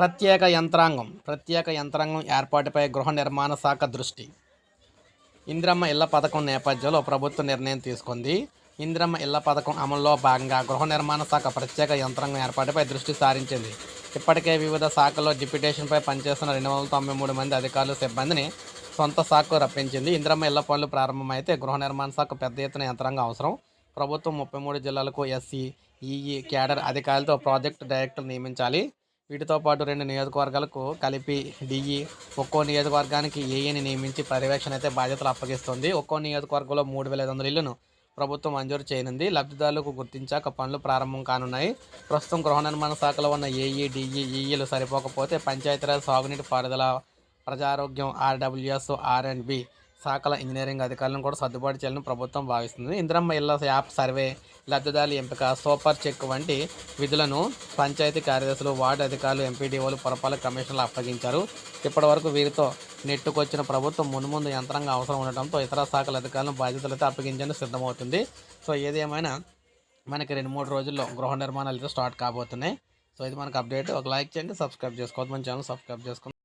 ప్రత్యేక యంత్రాంగం ప్రత్యేక యంత్రాంగం ఏర్పాటుపై గృహ నిర్మాణ శాఖ దృష్టి. ఇందిరమ్మ ఇళ్ళ పథకం నేపథ్యంలో ప్రభుత్వం నిర్ణయం తీసుకుంది. ఇందిరమ్మ ఇళ్ళ పథకం అమల్లో భాగంగా గృహ నిర్మాణ శాఖ ప్రత్యేక యంత్రాంగం ఏర్పాటుపై దృష్టి సారించింది. ఇప్పటికే వివిధ శాఖల్లో డిప్యుటేషన్పై పనిచేస్తున్న రెండు వందల తొంభై మూడు మంది అధికారులు సిబ్బందిని సొంత శాఖకు రప్పించింది. ఇందిరమ్మ ఇళ్ళ పనులు ప్రారంభమైతే గృహ నిర్మాణ శాఖ పెద్ద ఎత్తున యంత్రాంగం అవసరం. ప్రభుత్వం ముప్పై మూడు జిల్లాలకు ఎస్సీ ఈఈ క్యాడర్ అధికారులతో ప్రాజెక్టు డైరెక్టర్ నియమించాలి. వీటితో పాటు రెండు నియోజకవర్గాలకు కలిపి డిఈ ఒక్కో నియోజకవర్గానికి ఏఈని నియమించి పర్యవేక్షణ అయితే బాధ్యతలు అప్పగిస్తుంది. ఒక్కో నియోజకవర్గంలో మూడు వేల ఐదు వందల ఇళ్ళను ప్రభుత్వం మంజూరు చేయనుంది. లబ్ధిదారులకు గుర్తించాక పనులు ప్రారంభం కానున్నాయి. ప్రస్తుతం గృహ నిర్మాణ శాఖలో ఉన్న ఏఈ డిఈ ఈఈలు సరిపోకపోతే పంచాయతీరాజ్ సాగునీటి పారుదల ప్రజారోగ్యం ఆర్డబ్ల్యూఎస్ ఆర్ అండ్ బి శాఖల ఇంజనీరింగ్ అధికారులను కూడా సర్దుబాటు చేయాలని ప్రభుత్వం భావిస్తుంది. ఇందిరమ్మ ఇళ్ళ యాప్ సర్వే లబ్ధిదారుల ఎంపిక సూపర్ చెక్ వంటి విధులను పంచాయతీ కార్యదర్శులు వార్డు అధికారులు ఎంపీడీఓలు పురపాలక కమిషనర్లు అప్పగించారు. ఇప్పటివరకు వీరితో నెట్టుకొచ్చిన ప్రభుత్వం మున్ముందు యంత్రంగా అవసరం ఉండటంతో ఇతర శాఖల అధికారులను బాధ్యతలతో అప్పగించేందుకు సిద్ధమవుతుంది. సో ఏదేమైనా మనకి రెండు మూడు రోజుల్లో గృహ నిర్మాణాలు అయితే స్టార్ట్ కాబోతున్నాయి. సో ఇది మనకు అప్డేట్. ఒక లైక్ చేయండి సబ్స్క్రైబ్ చేసుకోవద్దు. మన ఛానల్ సబ్స్క్రైబ్ చేసుకోండి.